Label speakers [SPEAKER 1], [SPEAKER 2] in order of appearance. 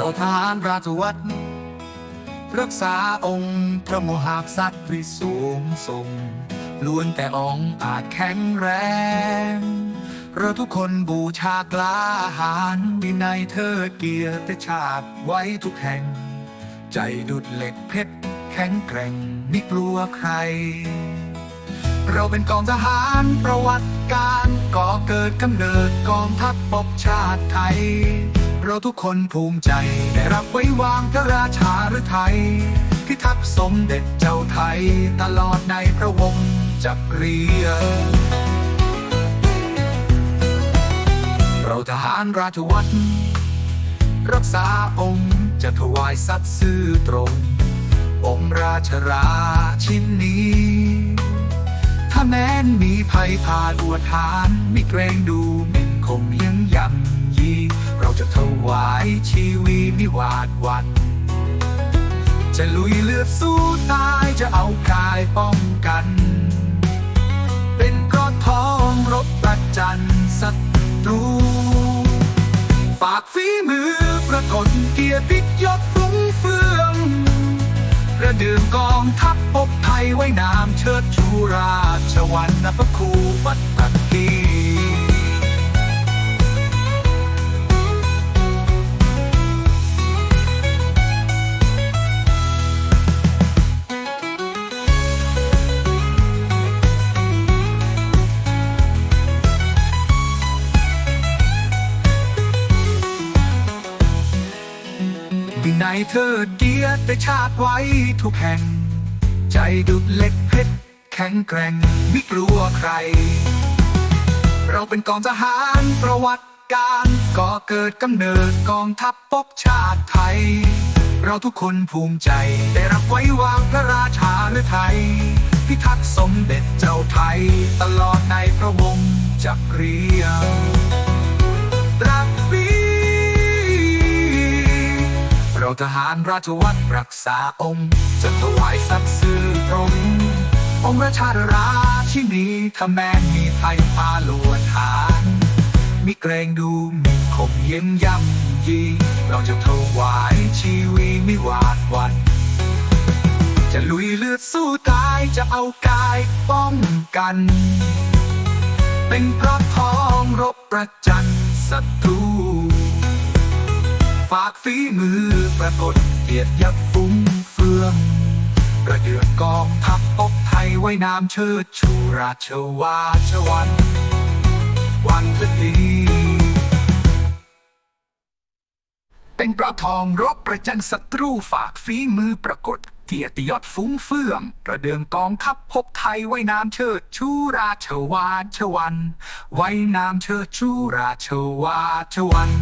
[SPEAKER 1] เราทารราชวัตรรักษาองค์พระโมหากษัตริย์ที่สูงส่งล้วนแต่องค์อาจแข็งแรง เราทุกคนบูชากล้าหาญวินัยเธอเกียรติชาติไว้ทุกแห่ง ใจดุดเหล็กเพชรแข็งแกร่งไม่กลัวใคร เราเป็นกองทหารประวัติการก่อเกิดกำเนิดกองทัพปกชาติไทย เราทุกคนภูมิใจ ได้รับไว้วางพระราชาหรือไทย พิทักษ์สมเด็จเจ้าไทย ตลอดในพระวงศ์จักรีเราทหารราชวัตรรักษาองค์จะถวายสัตย์ซื่อตรง องค์ราชราชินนี้ ถ้าแม้นมีภัยผ่านอวดหานไม่เกรงดูหมิ่นคงยังยำ จะถวายชีวีมิหวาดหวันจะลุยเลือดสู้ตายจะเอากายป้องกัน เป็นกอดทองรบประจันศัตรู ฝากฝีมือประกฏเกียรติยศฟุ้งเฟืองระดื่มกองทัพปกไทยไว้นามเชิดชูราชวันนพคูปัต ตกีวินัยเธอเกียรติชาติไว้ทุกแห่ง ใจดุดเล็กเพชรแข็งแกร่งไม่กลัวใคร เราเป็นกองทหารประวัติการก่อเกิดกำเนิดกองทัพปกชาติไทย เราทุกคนภูมิใจได้รับไว้วางพระราชาหรือไทยพิทักษ์สมเด็จเจ้าไทย ตลอดในพระวงศ์จักรีรั เราทหารราชวัตรรักษาองค์ จะถวายสัตย์ซื่อตรง องค์ราชาราชินีถ้าแม้นมีภัยพาลวนหานมิเกรงดูมิคมเยี่ยมย่ำยี เราจะถวายชีวีไม่หวาดวัน จะลุยเลือดสู้ตายจะเอากายป้องกัน เป็นพระทองรบประจันศัตรูากฝีมือประกฏเกียรติยับฟุ้งเฟืองกระเดือกกองทัพปกไทยไว้นามเชิดชูราชวาชวัน วันพฤดีเป็นประทองรบประจันศัตรูฝากฝีมือประกฏเกียรติยศฟุ้งเฟื่องกระเดืองกองทัพพบไทยไว้นามเชิดชูราชวาชวัน ไว้นามเชิดชูราชวาชวัน